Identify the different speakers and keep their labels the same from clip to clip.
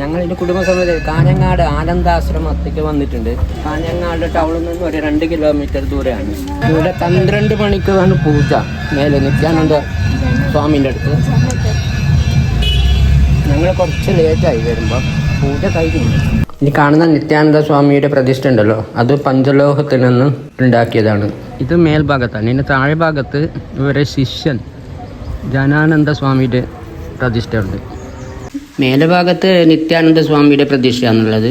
Speaker 1: ഞങ്ങൾ എന്റെ കുടുംബസമേതം കാഞ്ഞങ്ങാട് ആനന്ദാശ്രമത്തേക്ക് വന്നിട്ടുണ്ട്. കാഞ്ഞങ്ങാട് ടൗണിൽ നിന്ന് ഒരു രണ്ട് കിലോമീറ്റർ ദൂരെയാണ്. ഇവിടെ പന്ത്രണ്ട് മണിക്കാണ് പൂജ. മേലെ നിത്യാനന്ദ സ്വാമിന്റെ അടുത്ത്. ഞങ്ങൾ കുറച്ച് ലേറ്റായി വരുമ്പോൾ പൂജ കഴിഞ്ഞു. ഇനി കാണുന്ന നിത്യാനന്ദ സ്വാമിയുടെ പ്രതിഷ്ഠ ഉണ്ടല്ലോ. അത് പഞ്ചലോഹത്തിൽ നിന്ന് ഉണ്ടാക്കിയതാണ്. ഇത് മേൽഭാഗത്താണ്. ഇതിന്റെ താഴെ ഭാഗത്ത് ഇവരെ ശിഷ്യൻ ജനാനന്ദ സ്വാമിയുടെ പ്രതിഷ്ഠ ഉണ്ട്. മേലഭാഗത്ത് നിത്യാനന്ദ സ്വാമിയുടെ പ്രതിഷ്ഠയാണുള്ളത്.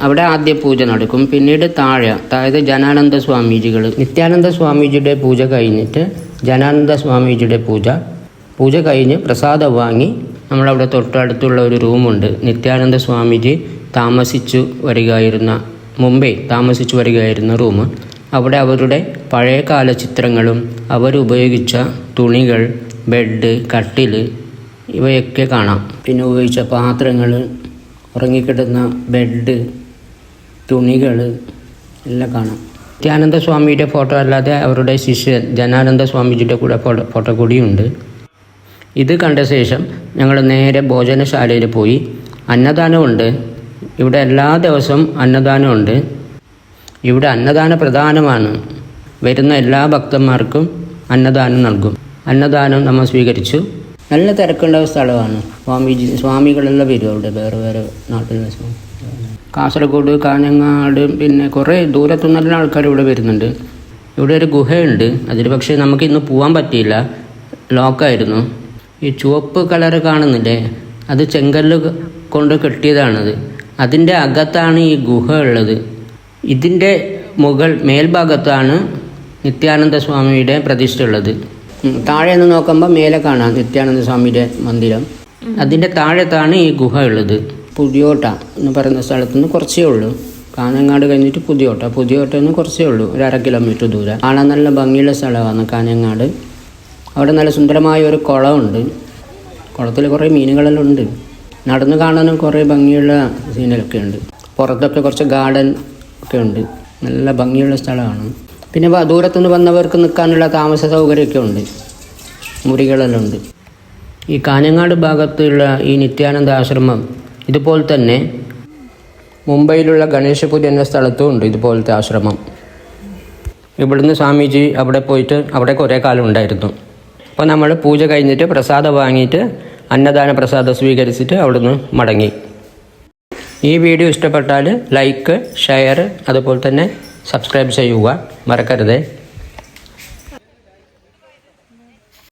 Speaker 1: അവിടെ ആദ്യ പൂജ നടക്കും. പിന്നീട് താഴെ അതായത് ജനാനന്ദ സ്വാമിജികൾ നിത്യാനന്ദ സ്വാമിജിയുടെ പൂജ കഴിഞ്ഞിട്ട് ജനാനന്ദ സ്വാമിജിയുടെ പൂജ. പൂജ കഴിഞ്ഞ് പ്രസാദം വാങ്ങി നമ്മളവിടെ തൊട്ടടുത്തുള്ള ഒരു റൂമുണ്ട്. നിത്യാനന്ദ സ്വാമിജി താമസിച്ചു വരികയായിരുന്ന മുമ്പേ താമസിച്ചു വരികയായിരുന്ന റൂം. അവിടെ അവരുടെ പഴയകാല ചിത്രങ്ങളും അവരുപയോഗിച്ച തുണികൾ ബെഡ് കട്ടിൽ ഇവയൊക്കെ കാണാം. പിന്നെ ഉപയോഗിച്ച പാത്രങ്ങൾ ഉറങ്ങിക്കിടന്ന ബെഡ് തുണികൾ എല്ലാം കാണാം. നിത്യാനന്ദ സ്വാമിയുടെ ഫോട്ടോ അല്ലാതെ അവരുടെ ശിഷ്യൻ ജനാനന്ദ സ്വാമിജിയുടെ കൂടെ ഫോട്ടോ ഫോട്ടോ കൂടിയുണ്ട്. ഇത് കണ്ട ശേഷം ഞങ്ങൾ നേരെ ഭോജനശാലയിൽ പോയി. അന്നദാനമുണ്ട്. ഇവിടെ എല്ലാ ദിവസവും അന്നദാനമുണ്ട്. ഇവിടെ അന്നദാന പ്രധാനമാണ് വരുന്ന എല്ലാ ഭക്തന്മാർക്കും അന്നദാനം നൽകും. അന്നദാനം നമ്മൾ സ്വീകരിച്ചു. നല്ല തിരക്കുണ്ടായ സ്ഥലമാണ്. സ്വാമിജി സ്വാമികളെല്ലാം വരും അവിടെ വേറെ വേറെ നാട്ടിൽ നിന്ന് സ്വാമി. കാസർഗോഡ് കാഞ്ഞങ്ങാട് പിന്നെ കുറേ ദൂരത്തു ആൾക്കാർ ഇവിടെ വരുന്നുണ്ട്. ഇവിടെ ഒരു ഗുഹയുണ്ട്. അതിൽ പക്ഷേ നമുക്ക് ഇന്ന് പോകാൻ പറ്റിയില്ല. ലോക്കായിരുന്നു ഈ ചുവപ്പ് കളർ കാണുന്നില്ലേ? അത് ചെങ്കല്ല് കൊണ്ട് കെട്ടിയതാണത്. അതിന്റെ അകത്താണ് ഈ ഗുഹ ഉള്ളത്. ഇതിന്റെ മുകൾ മേൽഭാഗത്താണ് നിത്യാനന്ദ സ്വാമിയുടെ പ്രതിഷ്ഠ ഉള്ളത്. താഴെ നിന്ന് നോക്കുമ്പോൾ മേലെ കാണാം നിത്യാനന്ദ സ്വാമിയുടെ മന്ദിരം. അതിന്റെ താഴത്താണ് ഈ ഗുഹ ഉള്ളത്. പുതിയോട്ട എന്ന് പറയുന്ന സ്ഥലത്ത് നിന്ന് കുറച്ചേ ഉള്ളൂ. കാഞ്ഞങ്ങാട് കഴിഞ്ഞിട്ട് പുതിയോട്ട. പുതിയോട്ട നിന്ന് കുറച്ചേ ഉള്ളൂ. ഒരു അര കിലോമീറ്റർ ദൂരം. കാണാൻ നല്ല ഭംഗിയുള്ള സ്ഥലമാണ് കാഞ്ഞങ്ങാട്. അവിടെ നല്ല സുന്ദരമായ ഒരു കുളമുണ്ട്. കുളത്തിൽ കുറേ മീനുകളെല്ലാം ഉണ്ട്. നടന്ന് കാണാനും കുറേ ഭംഗിയുള്ള സീനൊക്കെ ഉണ്ട്. പുറത്തൊക്കെ കുറച്ച് ഗാർഡൻ ഒക്കെ ഉണ്ട്. നല്ല ഭംഗിയുള്ള സ്ഥലമാണ്. പിന്നെ ദൂരത്തുനിന്ന് വന്നവർക്ക് നിൽക്കാനുള്ള താമസ സൗകര്യമൊക്കെ ഉണ്ട് മുറികളെല്ലാം ഉണ്ട് ഈ കാഞ്ഞങ്ങാട് ഭാഗത്തുള്ള ഈ നിത്യാനന്ദ ആശ്രമം ഇതുപോലെ തന്നെ മുംബൈയിലുള്ള ഗണേശപുരി എന്ന സ്ഥലത്തും ഉണ്ട് ഇതുപോലത്തെ ആശ്രമം. ഇവിടുന്ന് സ്വാമിജി അവിടെ പോയിട്ട് അവിടെ കുറേ കാലം ഉണ്ടായിരുന്നു. അപ്പോൾ നമ്മൾ പൂജ കഴിഞ്ഞിട്ട് പ്രസാദം വാങ്ങിയിട്ട് അന്നദാന പ്രസാദം സ്വീകരിച്ചിട്ട് അവിടുന്ന് മടങ്ങി. ഈ വീഡിയോ ഇഷ്ടപ്പെട്ടാൽ ലൈക്ക് ഷെയർ അതുപോലെ തന്നെ സബ്സ്ക്രൈബ് ചെയ്യുക മറക്കരുതേ